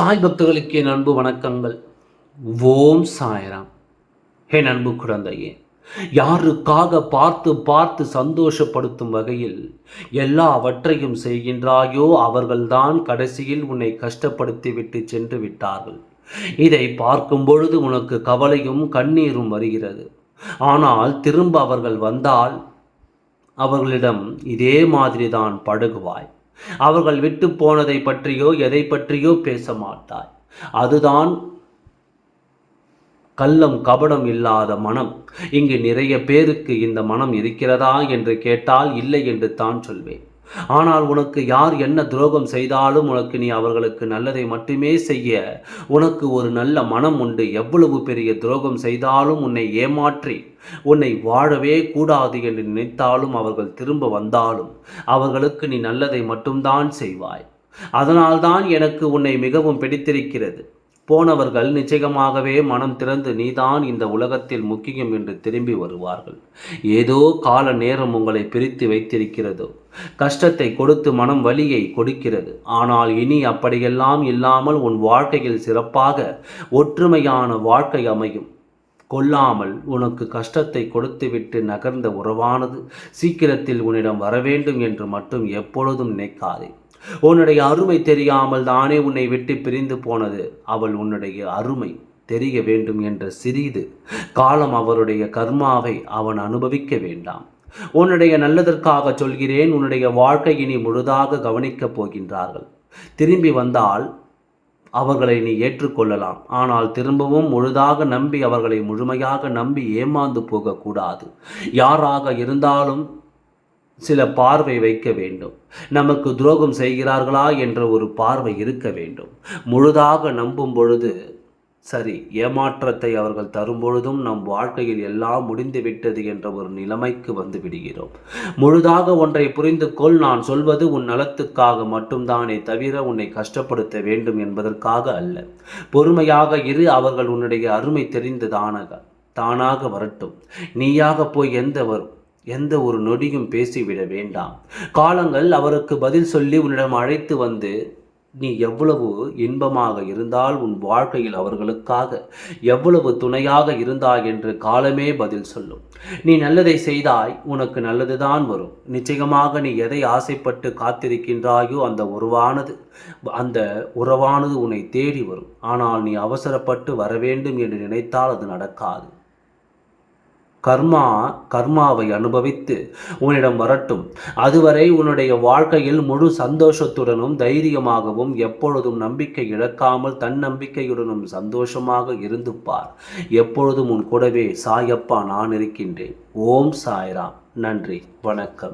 சாய் பக்தர்களுக்கு என் அன்பு வணக்கங்கள். ஓம் சாய்ராம். என் அன்பு குழந்தையே யாருக்காக பார்த்து பார்த்து சந்தோஷப்படுத்தும் வகையில் எல்லாவற்றையும் செய்கின்றாயோ அவர்கள்தான் கடைசியில் உன்னை கஷ்டப்படுத்தி விட்டு சென்று விட்டார்கள். இதை பார்க்கும் பொழுது உனக்கு கவலையும் கண்ணீரும் வருகிறது. ஆனால் திரும்ப அவர்கள் வந்தால் அவர்களிடம் இதே மாதிரி தான் படுகுவாய். அவர்கள் விட்டு போனதை பற்றியோ எதை பற்றியோ பேச மாட்டாய் அதுதான் கள்ளம் கபடம் இல்லாத மனம். இங்கு நிறைய பேருக்கு இந்த மனம் இருக்கிறதா என்று கேட்டால் இல்லை என்று தான் சொல்வேன். ஆனால் உனக்கு யார் என்ன துரோகம் செய்தாலும் உனக்கு நீ அவர்களுக்கு நல்லதை மட்டுமே செய்ய. உனக்கு ஒரு நல்ல மனம் உண்டு. எவ்வளவு பெரிய துரோகம் செய்தாலும் உன்னை ஏமாற்றி உன்னை வாழவே கூடாது என்று நினைத்தாலும் அவர்கள் திரும்ப வந்தாலும் அவர்களுக்கு நீ நல்லதை மட்டும்தான் செய்வாய். அதனால்தான் எனக்கு உன்னை மிகவும் பிடித்திருக்கிறது. போனவர்கள் நிச்சயமாகவே மனம் திறந்து நீதான் இந்த உலகத்தில் முக்கியம் என்று திரும்பி வருவார்கள். ஏதோ கால நேரம் உங்களை பிரித்து வைத்திருக்கிறதோ கஷ்டத்தை கொடுத்து மனம் வலியை கொடுக்கிறது. ஆனால் இனி அப்படியெல்லாம் இல்லாமல் உன் வாழ்க்கையில் சிறப்பாக ஒற்றுமையான வாழ்க்கை அமையும். கொல்லாமல் உனக்கு கஷ்டத்தை கொடுத்துவிட்டு நகர்ந்த உறவானது சீக்கிரத்தில் உன்னிடம் வரவேண்டும் என்று மட்டும் எப்பொழுதும் நினைக்காதே. உன்னுடைய அருமை தெரியாமல் தானே உன்னை விட்டு பிரிந்து போனது. அவள் உன்னுடைய அருமை தெரிய வேண்டும் என்ற சிறிது காலம் அவருடைய கர்மாவை அவன் அனுபவிக்க வேண்டாம். உன்னுடைய நல்லதற்காக சொல்கிறேன் உன்னுடைய வாழ்க்கை இனி முழுதாக கவனிக்கப் போகின்றார்கள். திரும்பி வந்தால் அவர்களை நீ ஏற்றுக்கொள்ளலாம். ஆனால் திரும்பவும் முழுதாக நம்பி அவர்களை முழுமையாக நம்பி ஏமாந்து போகக்கூடாது. யாராக இருந்தாலும் சில பார்வை வைக்க வேண்டும். நமக்கு துரோகம் செய்கிறார்களா என்ற ஒரு பார்வை இருக்க வேண்டும். முழுதாக நம்பும் பொழுது சரி ஏமாற்றத்தை அவர்கள் தரும் பொழுதும் நம் வாழ்க்கையில் எல்லாம் முடிந்துவிட்டது என்ற ஒரு நிலைமைக்கு வந்து விடுகிறோம். முழுதாக ஒன்றை புரிந்து கொள் நான் சொல்வது உன் நலத்துக்காக மட்டும்தானே தவிர உன்னை கஷ்டப்படுத்த வேண்டும் என்பதற்காக அல்ல. பொறுமையாக இரு அவர்கள் உன்னுடைய அருமை தெரிந்து தானாக தானாக வரட்டும். நீயாக போய் எந்த வரும்? எந்த ஒரு நொடியும் பேசிவிட வேண்டாம். காலங்கள் அவருக்கு பதில் சொல்லி உன்னிடம் அழைத்து வந்து நீ எவ்வளவு இன்பமாக இருந்தால் உன் வாழ்க்கையில் அவர்களுக்காக எவ்வளவு துணையாக இருந்தாய் என்று காலமே பதில் சொல்லும். நீ நல்லதை செய்தாய் உனக்கு நல்லதுதான் வரும். நிச்சயமாக நீ எதை ஆசைப்பட்டு காத்திருக்கின்றாயோ அந்த உருவானது அந்த உறவானது உன்னை தேடி வரும். ஆனால் நீ அவசரப்பட்டு வர வேண்டும் என்று நினைத்தால் அது நடக்காது. கர்மா கர்மாவை அனுபவித்து உன்னிடம் வரட்டும். அதுவரை உன்னுடைய வாழ்க்கையில் முழு சந்தோஷத்துடனும் தைரியமாகவும் எப்பொழுதும் நம்பிக்கை இழக்காமல் தன்னம்பிக்கையுடனும் சந்தோஷமாக இருந்து பார் எப்பொழுதும் உன் கூடவே சாயப்பா நான் இருக்கின்றேன். ஓம் சாய்ராம். நன்றி. வணக்கம்.